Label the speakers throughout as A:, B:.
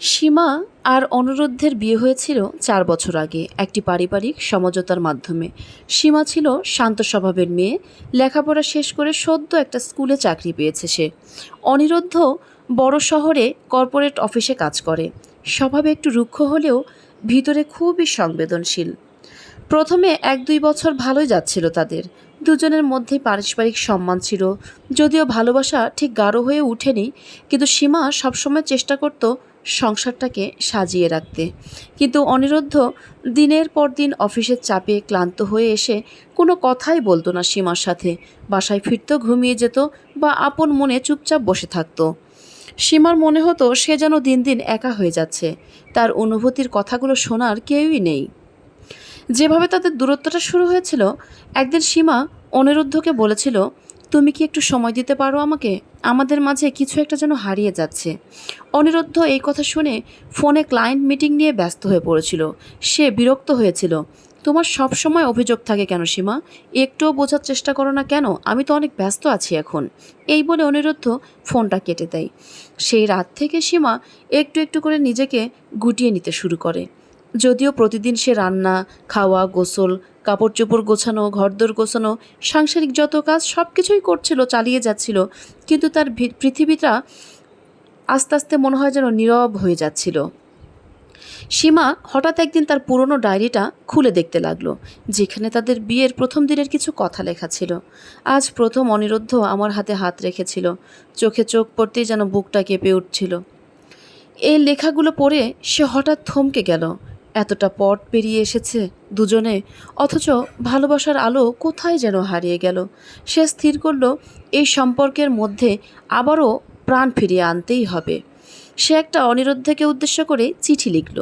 A: সীমা আর অনুরোধের বিয়ে হয়েছিল চার বছর আগে একটি পারিবারিক সমঝোতার মাধ্যমে। সীমা ছিল শান্ত স্বভাবের মেয়ে, লেখাপড়া শেষ করে সদ্য একটা স্কুলে চাকরি পেয়েছে সে। অনিরুদ্ধ বড় শহরে কর্পোরেট অফিসে কাজ করে। স্বভাবে একটু রুক্ষ হলেও ভিতরে খুবই সংবেদনশীল। প্রথমে এক দুই বছর ভালোই যাচ্ছিল তাদের। দুজনের মধ্যেই পারস্পরিক সম্মান ছিল। যদিও ভালোবাসা ঠিক গাঢ় হয়ে ওঠেনি কিন্তু সীমা সবসময় চেষ্টা করত সংসারটাকে সাজিয়ে রাখতে। কিন্তু অনিরুদ্ধ দিনের পর দিন অফিসের চাপে ক্লান্ত হয়ে এসে কোনো কথাই বলতো না সীমার সাথে। বাসায় ফিরত, ঘুমিয়ে যেত বা আপন মনে চুপচাপ বসে থাকতো। সীমার মনে হতো সে যেন দিন দিন একা হয়ে যাচ্ছে। তার অনুভূতির কথাগুলো শোনার কেউই নেই। যেভাবে তাদের দূরত্বটা শুরু হয়েছিল, একদিন সীমা অনিরুদ্ধকে বলেছিল তুমি কি একটু সময় দিতে পারো আমাকে? আমাদের মাঝে কিছু একটা যেন হারিয়ে যাচ্ছে। অনিরুদ্ধ এই কথা শুনে ফোনে ক্লায়েন্ট মিটিং নিয়ে ব্যস্ত হয়ে পড়েছিল। সে বিরক্ত হয়েছিল। তোমার সব সময় অভিযোগ থাকে কেন, সীমা? একটুও বোঝার চেষ্টা করো না কেন? আমি তো অনেক ব্যস্ত আছি এখন। এই বলে অনিরুদ্ধ ফোনটা কেটে দেয়। সেই রাত থেকে সীমা একটু একটু করে নিজেকে গুটিয়ে নিতে শুরু করে। যদিও প্রতিদিন সে রান্না, খাওয়া, গোসল কাপড় চোপড় গোছানো, ঘরদোর গোছানো, সাংসারিক যত কাজ সব কিছুই করছিল, চালিয়ে যাচ্ছিল। কিন্তু তার পৃথিবীটা আস্তে আস্তে মনে হয় যেন নীরব হয়ে যাচ্ছিল। সীমা হঠাৎ একদিন তার পুরনো ডায়েরিটা খুলে দেখতে লাগল, যেখানে তাদের বিয়ের প্রথম দিনের কিছু কথা লেখা ছিল। আজ প্রথম অনিরুদ্ধ আমার হাতে হাত রেখেছিল, চোখে চোখ পড়তেই যেন বুকটা কেঁপে উঠছিল। এই লেখাগুলো পড়ে সে হঠাৎ থমকে গেল এতটা পট পেরিয়ে এসেছে দুজনে, অথচ ভালোবাসার আলো কোথায় যেন হারিয়ে গেল। সে স্থির করল, এই সম্পর্কের মধ্যে আবারও প্রাণ ফিরিয়ে আনতেই হবে। সে একটা অনিরুদ্ধকে উদ্দেশ্য করে চিঠি লিখল।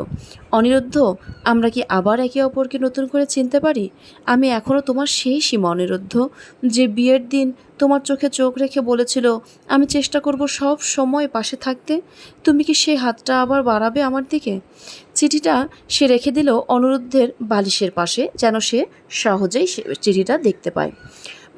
A: অনিরুদ্ধ, আমরা কি আবার একে অপরকে নতুন করে চিনতে পারি? আমি এখনও তোমার সেই সীমা, অনিরুদ্ধ, যে বিয়ের দিন তোমার চোখে চোখ রেখে বলেছিল, আমি চেষ্টা করব সব সময় পাশে থাকতে। তুমি কি সেই হাতটা আবার বাড়াবে আমার দিকে? চিঠিটা সে রেখে দিল অনুরুদ্ধের বালিশের পাশে, যেন সে সহজেই চিঠিটা দেখতে পায়।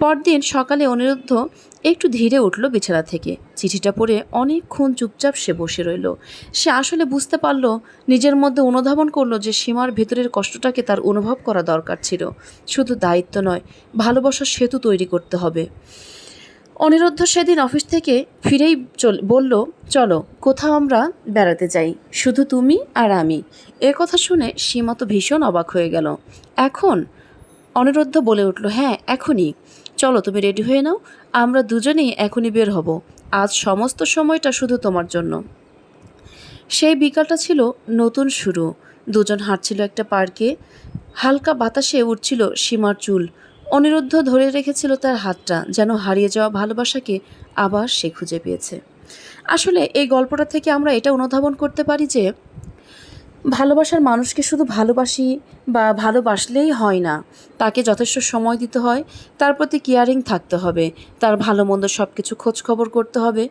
A: পরদিন সকালে অনিরুদ্ধ একটু ধীরে উঠল বিছানা থেকে। চিঠিটা পড়ে অনেকক্ষণ চুপচাপ সে বসে রইল। সে আসলে বুঝতে পারল, নিজের মধ্যে অনুধাবন করল যে সীমার ভেতরের কষ্টটাকে তার অনুভব করা দরকার ছিল। শুধু দায়িত্ব নয় ভালোবাসার সেতু তৈরি করতে হবে। অনিরুদ্ধ সেদিন অফিস থেকে ফিরেই চল, বলল, চলো, কোথাও আমরা বেড়াতে যাই। শুধু তুমি আর আমি। এ কথা শুনে সীমা তো ভীষণ অবাক হয়ে গেল। এখন? অনিরুদ্ধ বলে উঠল হ্যাঁ এখনই। চলো, তুমি রেডি হয়ে নাও। আমরা দুজনেই এখনই বের হব। আজ সমস্ত সময়টা শুধু তোমার জন্য। সেই বিকালটা ছিল নতুন শুরু। দুজন হাঁটছিল একটা পার্কে। হালকা বাতাসে উঠছিল সীমার চুল। অনিরুদ্ধ ধরে রেখেছিল তার হাতটা, যেন হারিয়ে যাওয়া ভালোবাসাকে আবার সে খুঁজে পেয়েছে। আসলে এই গল্পটা থেকে আমরা এটা অনুধাবন করতে পারি যে ভালোবাসার মানুষকে শুধু ভালোবাসি বা ভালোবাসলেই হয় না, তাকে যথেষ্ট সময় দিতে হয়, তার প্রতি কেয়ারিং থাকতে হবে, তার ভালো মন্দ সব কিছু খোঁজখবর করতে হবে